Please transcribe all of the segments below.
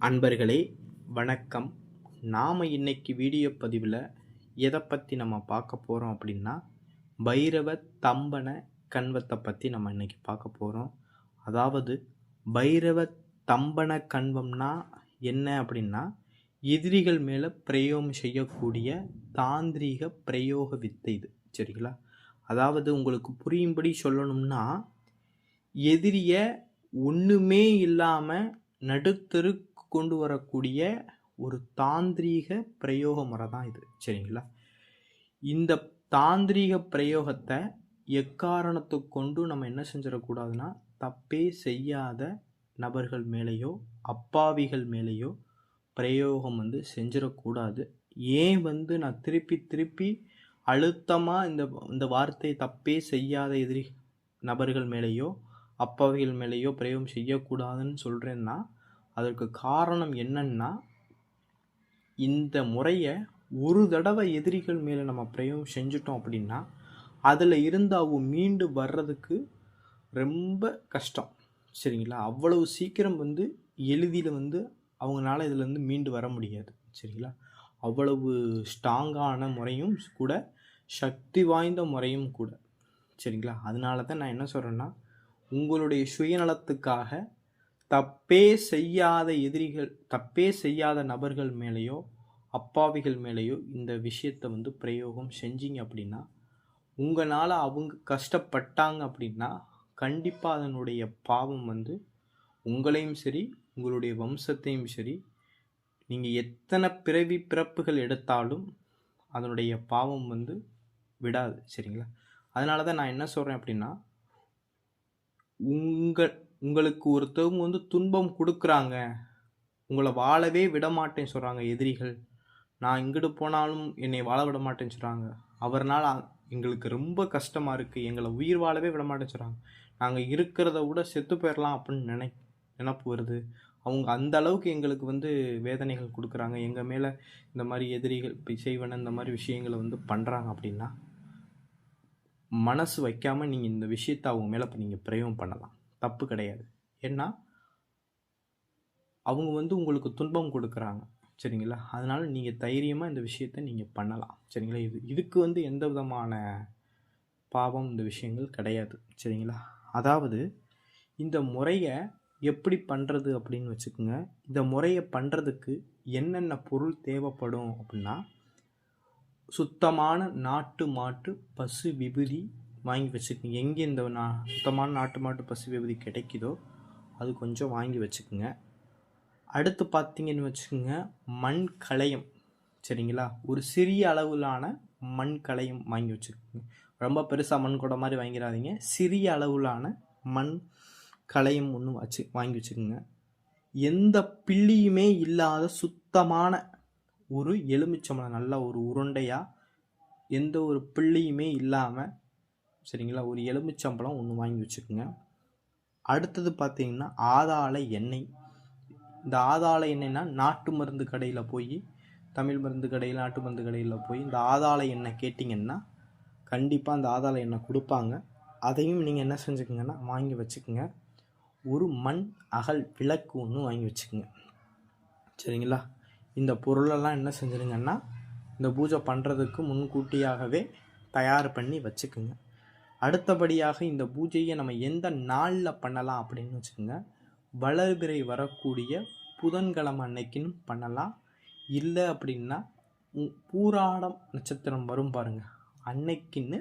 அன்பர்களே வணக்கம். நாம் இன்னைக்கு வீடியோ பதிவில் எதை பற்றி நம்ம பார்க்க போகிறோம் அப்படின்னா பைரவ தம்பன கண்வத்தை பற்றி நம்ம இன்றைக்கி பார்க்க போகிறோம் அதாவது பைரவ தம்பன கண்வம்னா என்ன அப்படின்னா எதிரிகள் மேலே பிரயோகம் செய்யக்கூடிய தாந்திரீக பிரயோக வித்தை இது சரிங்களா? அதாவது உங்களுக்கு புரியும்படி சொல்லணும்னா எதிரியை ஒன்றுமே இல்லாமல் நடுத்தரு கொண்டு வரக்கூடிய ஒரு தாந்திரீக பிரயோக முறை தான் இது. சரிங்களா? இந்த தாந்திரீக பிரயோகத்தை எக்காரணத்தை கொண்டு நம்ம என்ன செஞ்சிடக்கூடாதுன்னா தப்பே செய்யாத நபர்கள் மேலேயோ அப்பாவிகள் மேலேயோ பிரயோகம் வந்து செஞ்சிடக்கூடாது. ஏன் வந்து நான் திருப்பி திருப்பி அழுத்தமாக இந்த இந்த வார்த்தை தப்பே செய்யாத எதிரி நபர்கள் மேலேயோ அப்பாவிகள் மேலேயோ பிரயோகம் செய்யக்கூடாதுன்னு சொல்கிறேன்னா அதற்கு காரணம் என்னன்னா இந்த முறையை ஒரு தடவை எதிரிகள் மேலே நம்ம பிரயோகம் செஞ்சுட்டோம் அப்படின்னா அதில் இருந்து அவங்க மீண்டு வர்றதுக்கு ரொம்ப கஷ்டம். சரிங்களா? அவ்வளவு சீக்கிரம் வந்து எளிதில் வந்து அவங்களால இதுலேருந்து மீண்டு வர முடியாது. சரிங்களா? அவ்வளவு ஸ்ட்ராங்கான முறையும் கூட சக்தி வாய்ந்த முறையும் கூட. சரிங்களா? அதனால தான் நான் என்ன சொல்கிறேன்னா உங்களுடைய சுயநலத்துக்காக தப்பே செய்யாத எதிரிகள் தப்பே செய்யாத நபர்கள் மேலேயோ அப்பாவிகள் மேலேயோ இந்த விஷயத்தை வந்து பிரயோகம் செஞ்சீங்க அப்படின்னா உங்களால் அவங்க கஷ்டப்பட்டாங்க அப்படின்னா கண்டிப்பாக அதனுடைய பாவம் வந்து உங்களையும் சரி உங்களுடைய வம்சத்தையும் சரி நீங்கள் எத்தனை பிறவி பிறப்புகள் எடுத்தாலும் அதனுடைய பாவம் வந்து விடாது சரிங்களா? அதனால தான் நான் என்ன சொல்கிறேன் அப்படின்னா உங்கள் உங்களுக்கு ஒருத்தவங்க வந்து துன்பம் கொடுக்குறாங்க. உங்களை வாழவே விட மாட்டேன்னு சொல்கிறாங்க எதிரிகள். நான் இங்கிட்டு போனாலும் என்னை வாழ விட மாட்டேன்னு சொல்கிறாங்க அவர்னால் எங்களுக்கு ரொம்ப கஷ்டமாக இருக்குது எங்களை உயிர் வாழவே விட மாட்டேன்னு சொல்கிறாங்க நாங்கள் இருக்கிறத விட செத்து போயிடலாம் அப்படின்னு நினை நினப்பு வருது. அவங்க அந்த அளவுக்கு எங்களுக்கு வந்து வேதனைகள் கொடுக்குறாங்க. எங்கள் மேலே இந்த மாதிரி எதிரிகள் இப்போ செய்வன இந்த மாதிரி விஷயங்களை வந்து பண்ணுறாங்க அப்படின்னா மனசு வைக்காமல் நீங்கள் இந்த விஷயத்தை அவங்க மேலே இப்போ நீங்கள் பிரயோகம் பண்ணலாம். தப்பு கிடையாது. ஏன்னா அவங்க வந்து உங்களுக்கு துன்பம் கொடுக்குறாங்க. சரிங்களா? அதனால் நீங்கள் தைரியமாக இந்த விஷயத்தை நீங்கள் பண்ணலாம். சரிங்களா? இது இதுக்கு வந்து எந்த விதமான பாவம் இந்த விஷயங்கள் கிடையாது. சரிங்களா? அதாவது இந்த முறையை எப்படி பண்ணுறது அப்படின்னு வச்சுக்கோங்க. இந்த முறையை பண்ணுறதுக்கு என்னென்ன பொருள் தேவைப்படும் அப்படின்னா சுத்தமான நாட்டு மாட்டு பசு விபூதி வாங்கி வச்சுக்கோங்க. எங்கே இந்த நா சுத்தமான நாட்டு மாட்டு பசு விபதி கிடைக்குதோ அது கொஞ்சம் வாங்கி வச்சுக்கோங்க. அடுத்து பார்த்தீங்கன்னு வச்சுக்கோங்க மண் களையம். சரிங்களா? ஒரு சிறிய அளவிலான மண் களையம் வாங்கி வச்சுக்கோங்க. ரொம்ப பெருசாக மண் கூட மாதிரி வாங்கிடாதீங்க சிறிய அளவிலான மண் களையம் ஒன்று வச்சு வாங்கி வச்சுக்கோங்க. எந்த பிள்ளியுமே இல்லாத சுத்தமான ஒரு எலுமிச்சம்பழம் நல்ல ஒரு உருண்டையாக எந்த ஒரு பிள்ளையுமே இல்லாமல் சரிங்களா? ஒரு எலுமிச்சம்பழம் ஒன்று வாங்கி வச்சுக்கோங்க. அடுத்தது பார்த்தீங்கன்னா ஆதாள எண்ணெய். இந்த ஆதாள எண்ணெய்னா நாட்டு மருந்து கடையில் போய் தமிழ் மருந்து கடையில் நாட்டு மருந்து கடையில் போய் இந்த ஆதாள எண்ணெய் கேட்டிங்கன்னா கண்டிப்பாக அந்த ஆதாள எண்ணெய் கொடுப்பாங்க. அதையும் நீங்கள் என்ன செஞ்சுக்கோங்கன்னா வாங்கி வச்சுக்கோங்க. ஒரு மண் அகல் விளக்கு ஒன்று வாங்கி வச்சுக்கோங்க. சரிங்களா? இந்த பொருளெல்லாம் என்ன செஞ்சுருங்கன்னா இந்த பூஜை பண்ணுறதுக்கு முன்கூட்டியாகவே தயார் பண்ணி வச்சுக்குங்க. அடுத்தபடியாக இந்த பூஜையை நம்ம எந்த நாளில் பண்ணலாம் அப்படின்னு வச்சுக்கோங்க. வளர்பிறை வரக்கூடிய புதன்கிழமை அன்னைக்குன்னு பண்ணலாம். இல்லை அப்படின்னா பூராடம் நட்சத்திரம் வரும் பாருங்க. அன்னைக்குன்னு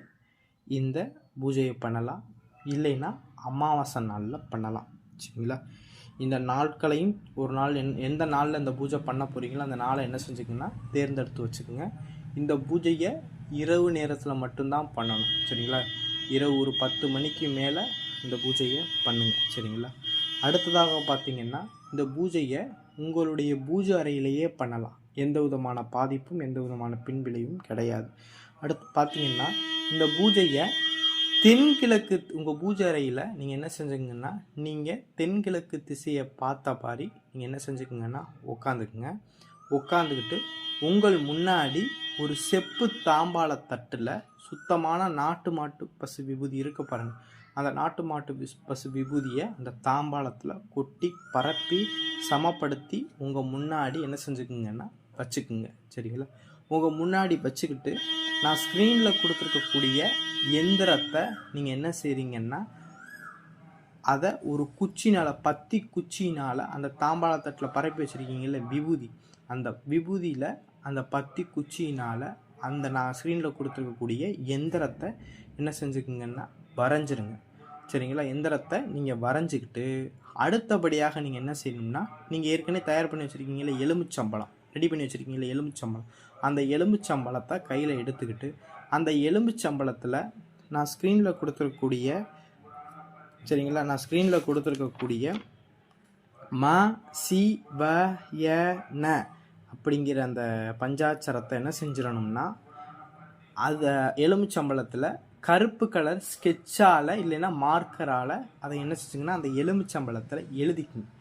இந்த பூஜையை பண்ணலாம். இல்லைன்னா அமாவாசை நாளில் பண்ணலாம். சரிங்களா? இந்த நாட்களையும் ஒரு நாள் என் எந்த நாளில் இந்த பூஜை பண்ண போகிறீங்களோ அந்த நாளை என்ன செஞ்சுக்கோங்கன்னா தேர்ந்தெடுத்து வச்சுக்கோங்க. இந்த பூஜையை இரவு நேரத்தில் மட்டும்தான் பண்ணணும். சரிங்களா? இரவு ஒரு பத்து மணிக்கு மேலே இந்த பூஜையை பண்ணுங்கள் சரிங்களா? அடுத்ததாக பார்த்தீங்கன்னா இந்த பூஜையை உங்களுடைய பூஜை அறையிலேயே பண்ணலாம். எந்த விதமான பாதிப்பும் எந்த விதமான பின்விளைவும் கிடையாது. அடுத்து பார்த்தீங்கன்னா இந்த பூஜையை தென்கிழக்கு உங்கள் பூஜை அறையில் நீங்கள் என்ன செஞ்சுங்கன்னா நீங்கள் தென்கிழக்கு திசையை பார்த்த பாரி நீங்கள் என்ன செஞ்சுக்கோங்கன்னா உட்காந்துக்குங்க உட்காந்துக்கிட்டு உங்கள் முன்னாடி ஒரு செப்பு தாம்பாள தட்டில் சுத்தமான நாட்டு மாட்டு பசு விபூதி இருக்க பாருங்கள் அந்த நாட்டு மாட்டு விஸ் பசு விபூதியை அந்த தாம்பாளத்தில் கொட்டி பரப்பி சமப்படுத்தி உங்கள் முன்னாடி என்ன செஞ்சுக்குங்கன்னா வச்சுக்குங்க. சரிங்களா? உங்கள் முன்னாடி வச்சுக்கிட்டு நான் ஸ்க்ரீனில் கொடுத்துருக்கக்கூடிய எந்திரத்தை நீங்கள் என்ன செய்கிறீங்கன்னா அதை ஒரு குச்சினால் பத்தி குச்சினால் அந்த தாம்பாளத்தட்டில் பரப்பி வச்சுருக்கீங்கல்ல விபூதி. அந்த விபூதியில் அந்த பத்தி குச்சியினால் அந்த நான் ஸ்க்ரீனில் கொடுத்துருக்கக்கூடிய எந்திரத்தை என்ன செஞ்சுக்குங்கன்னா வரைஞ்சிருங்க. சரிங்களா? எந்திரத்தை நீங்கள் வரைஞ்சிக்கிட்டு அடுத்தபடியாக நீங்கள் என்ன செய்யணும்னா நீங்கள் ஏற்கனவே தயார் பண்ணி வச்சுருக்கீங்களே எலும்புச்சம்பளம் ரெடி பண்ணி வச்சுருக்கீங்களே எலும்புச்சம்பளம் அந்த எலும்புச்சம்பளத்தை கையில் எடுத்துக்கிட்டு அந்த எலும்புச்சம்பளத்தில் நான் ஸ்க்ரீனில் கொடுத்துருக்கக்கூடிய சரிங்களா? நான் ஸ்க்ரீனில் கொடுத்துருக்கக்கூடிய ம சி வ ய ந அப்படிங்கிற அந்த பஞ்சாட்சரத்தை என்ன செஞ்சிடணும்னா அதை எலுமிச்சம்பளத்தில் கருப்பு கலர் ஸ்கெட்சால் இல்லைன்னா மார்க்கரால் அதை என்ன செஞ்சிங்கன்னா அந்த எலுமிச்சம்பழத்தில் எழுதிக்கணும்.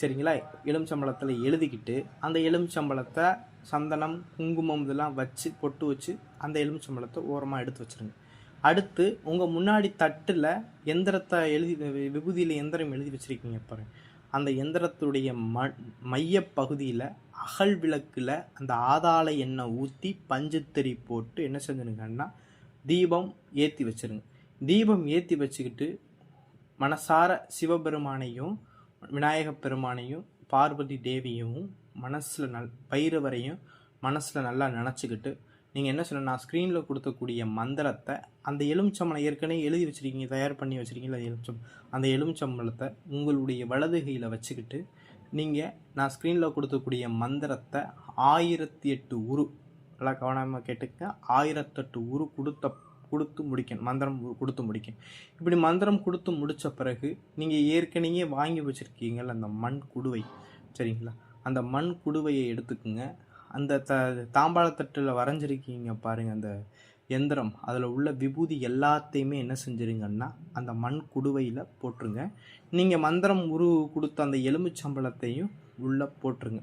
சரிங்களா? எலுமிச்சம்பழத்தில் எழுதிக்கிட்டு அந்த எலுமிச்சம்பழத்தை சந்தனம் குங்குமம் இதெல்லாம் வச்சு பொட்டு வச்சு அந்த எலுமிச்சம்பழத்தை ஓரமாக எடுத்து வச்சுருங்க. அடுத்து உங்கள் முன்னாடி தட்டில் எந்திரத்தை எழுதி விபூதியில் எந்திரம் எழுதி வச்சுருக்கீங்க பாருங்கள் அந்த எந்திரத்துடைய ம மைய பகுதியில் அகல் விளக்கில் அந்த ஆதாள எண்ணெய் ஊற்றி பஞ்சுத்தறி போட்டு என்ன செஞ்சுருங்கன்னா தீபம் ஏற்றி வச்சுருங்க. தீபம் ஏற்றி வச்சுக்கிட்டு மனசார சிவபெருமானையும் விநாயகப் பெருமானையும் பார்வதி தேவியும் மனசில் நல் பைரவரையும் மனசில் நல்லா நினச்சிக்கிட்டு நீங்கள் என்ன சொல்லணும் நான் ஸ்க்ரீனில் கொடுக்கக்கூடிய மந்திரத்தை அந்த எலுமிச்சம்பளம் ஏற்கனவே எழுதி வச்சுருக்கீங்க தயார் பண்ணி வச்சுருக்கீங்களா எலுமிச்சம் அந்த எலுமிச்சம்பழத்தை உங்களுடைய வலது கையில் வச்சுக்கிட்டு நீங்கள் நான் ஸ்க்ரீனில் கொடுக்கக்கூடிய மந்திரத்தை ஆயிரத்தி எட்டு உரு. நல்லா கவனமாக கேட்டுக்க ஆயிரத்தெட்டு உரு கொடுத்த கொடுத்து முடிக்கணும். மந்திரம் கொடுத்து முடிக்கணும். இப்படி மந்திரம் கொடுத்து முடித்த பிறகு நீங்கள் ஏற்கனவே வாங்கி வச்சுருக்கீங்கள்ல அந்த மண் குடுவை. சரிங்களா? அந்த மண் குடுவையை எடுத்துக்குங்க. அந்த த தாம்பாளத்தட்டில் வரைஞ்சிருக்கீங்க பாருங்கள் அந்த எந்திரம் அதில் உள்ள விபூதி எல்லாத்தையுமே என்ன செஞ்சுருங்கன்னா அந்த மண் குடுவையில் போட்டுருங்க. நீங்கள் மந்திரம் உரு கொடுத்த அந்த எலும்புச்சம்பளத்தையும் உள்ளே போட்டுருங்க.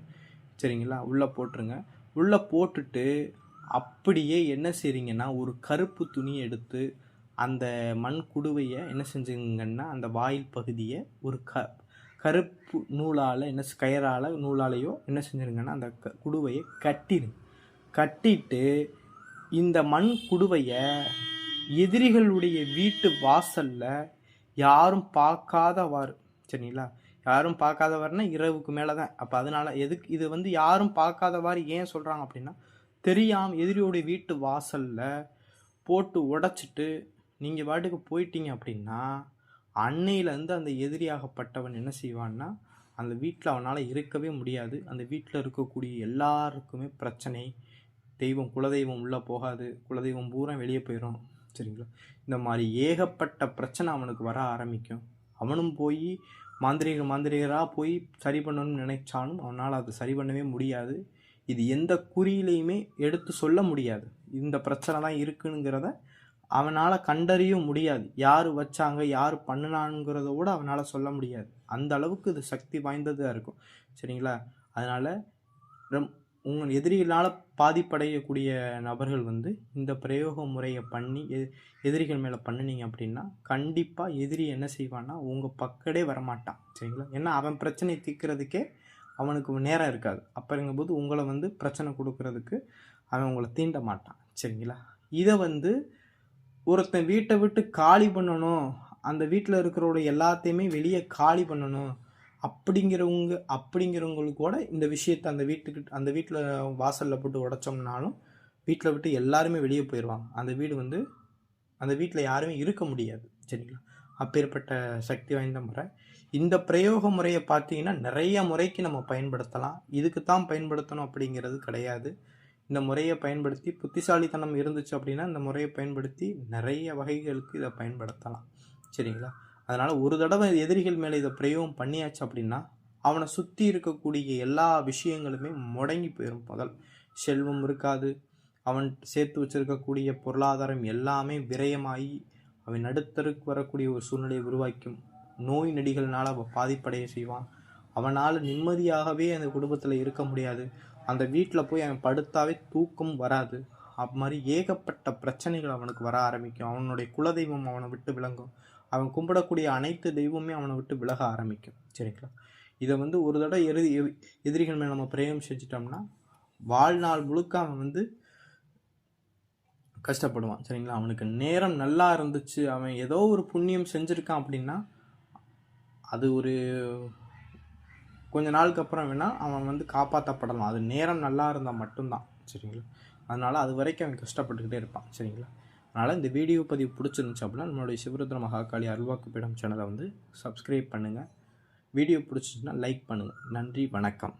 சரிங்களா? உள்ளே போட்டுருங்க. உள்ளே போட்டுட்டு அப்படியே என்ன செய்றீங்கன்னா ஒரு கருப்பு துணி எடுத்து அந்த மண் குடுவையை என்ன செஞ்சுங்கன்னா அந்த வாயில் பகுதியை ஒரு க கருப்பு நூலால் என்ன கயரால் நூலாலேயோ என்ன செஞ்சுருங்கன்னா அந்த க குடுவையை கட்டிடுங்க கட்டிட்டு இந்த மண் குடுவையை எதிரிகளுடைய வீட்டு வாசல்ல யாரும் பார்க்காதவாறு. சரிங்களா? யாரும் பார்க்காதவாறுனா இரவுக்கு மேலே தான் அப்போ அதனால எதுக்கு இது வந்து யாரும் பார்க்காதவாறு ஏன் சொல்கிறாங்க அப்படின்னா தெரியாம எதிரியோடைய வீட்டு வாசலில் போட்டு உடைச்சிட்டு நீங்கள் பாட்டுக்கு போயிட்டீங்க அப்படின்னா அன்னையிலேருந்து அந்த எதிரியாகப்பட்டவன் என்ன செய்வான்னா அந்த வீட்டில் அவனால் இருக்கவே முடியாது. அந்த வீட்டில் இருக்கக்கூடிய எல்லாருக்குமே பிரச்சனை தெய்வம் குலதெய்வம் உள்ளே போகாது. குலதெய்வம் பூரா வெளியே போயிடும் சரிங்களா? இந்த மாதிரி ஏகப்பட்ட பிரச்சனை அவனுக்கு வர ஆரம்பிக்கும். அவனும் போய் மாந்திரிக மாந்திரிகராக போய் சரி பண்ணணும்னு நினைச்சாலும் அவனால் அது சரி பண்ணவே முடியாது. இது எந்த குறியிலையுமே எடுத்து சொல்ல முடியாது. இந்த பிரச்சனை தான் இருக்குங்கிறத அவனால் கண்டறிய முடியாது. யார் வச்சாங்க யார் பண்ணுனாங்கிறத கூட அவனால் சொல்ல முடியாது. அந்த அளவுக்கு இது சக்தி வாய்ந்ததாக இருக்கும். சரிங்களா? அதனால் ரொம் உங்கள் எதிரிகளால் பாதிப்படையக்கூடிய நபர்கள் வந்து இந்த பிரயோக முறையை பண்ணி எ- எதிரிகள் மேலே பண்ணுனீங்க அப்படின்னா கண்டிப்பாக எதிரி என்ன செய்வான்னா உங்கள் பக்கடே வரமாட்டான். சரிங்களா? ஏன்னா அவன் பிரச்சனையை தீர்க்கறதுக்கே அவனுக்கு நேரம் இருக்காது. அப்போங்கும்போது உங்களை வந்து பிரச்சனை கொடுக்கறதுக்கு அவன் உங்களை தீண்ட மாட்டான். சரிங்களா? இதை வந்து ஒருத்தன் வீட்டை விட்டு காலி பண்ணணும் அந்த வீட்டில் இருக்கிறோட எல்லாத்தையுமே வெளியே காலி பண்ணணும் அப்படிங்கிறவங்க அப்படிங்கிறவங்களுக்கு கூட இந்த விஷயத்தை அந்த வீட்டுக்கு அந்த வீட்டில் வாசலில் போட்டு உடைச்சோம்னாலும் வீட்டில் விட்டு எல்லாருமே வெளியே போயிடுவாங்க அந்த வீடு வந்து அந்த வீட்டில் யாருமே இருக்க முடியாது. சரிங்களா? அப்பேற்பட்ட சக்தி வாய்ந்த முறை. இந்த பிரயோக முறையை பார்த்தீங்கன்னா நிறைய முறைக்கு நம்ம பயன்படுத்தலாம். இதுக்கு தான் பயன்படுத்தணும் அப்படிங்கிறது கிடையாது. இந்த முறையை பயன்படுத்தி புத்திசாலித்தனம் இருந்துச்சு அப்படின்னா இந்த முறையை பயன்படுத்தி நிறைய வகைகளுக்கு இதை பயன்படுத்தலாம். சரிங்களா? அதனால் ஒரு தடவை எதிரிகள் மேலே இதை பிரயோகம் பண்ணியாச்சு அப்படின்னா அவனை சுற்றி இருக்கக்கூடிய எல்லா விஷயங்களுமே முடங்கி போயிடும் முதல் செல்வம் இருக்காது. அவன் சேர்த்து வச்சிருக்கக்கூடிய பொருளாதாரம் எல்லாமே விரயமாகி அவன் நடுத்தருக்கு வரக்கூடிய ஒரு சூழ்நிலையை உருவாக்கும் நோய் நடிகள்னால் அவன் பாதிப்படைய செய்வான். அவனால் நிம்மதியாகவே அந்த குடும்பத்தில் இருக்க முடியாது. அந்த வீட்டில் போய் அவன் படுத்தாவே தூக்கம் வராது. அது மாதிரி ஏகப்பட்ட பிரச்சனைகள் அவனுக்கு வர ஆரம்பிக்கும். அவனுடைய குலதெய்வம் அவனை விட்டு விளங்கும் அவன் கும்பிடக்கூடிய அனைத்து தெய்வமே அவனை விட்டு விலக ஆரம்பிக்கும். சரிங்களா? இதை வந்து ஒரு தடவை எதிரி எதிரிகள் மேலே நம்ம பிரேயம் செஞ்சிட்டோம்னா வாழ்நாள் முழுக்க அவன் வந்து கஷ்டப்படுவான். சரிங்களா? அவனுக்கு நேரம் நல்லா இருந்துச்சு. அவன் ஏதோ ஒரு புண்ணியம் செஞ்சுருக்கான் அப்படின்னா அது ஒரு கொஞ்ச நாளுக்கு அப்புறம் வேணால் அவன் வந்து காப்பாற்றப்படலாம் அது நேரம் நல்லா இருந்தால் மட்டும்தான். சரிங்களா? அதனால் அது வரைக்கும் அவன் கஷ்டப்பட்டுக்கிட்டே இருப்பான். சரிங்களா? அதனால் இந்த வீடியோ பதிவு பிடிச்சிருந்துச்சு அப்படின்னா நம்மளுடைய சிவருத்ர மகாகாளி அருள்வாக்குப்பீடம் சேனலை வந்து சப்ஸ்கிரைப் பண்ணுங்கள் வீடியோ பிடிச்சிச்சின்னா லைக் பண்ணுங்கள் நன்றி வணக்கம்.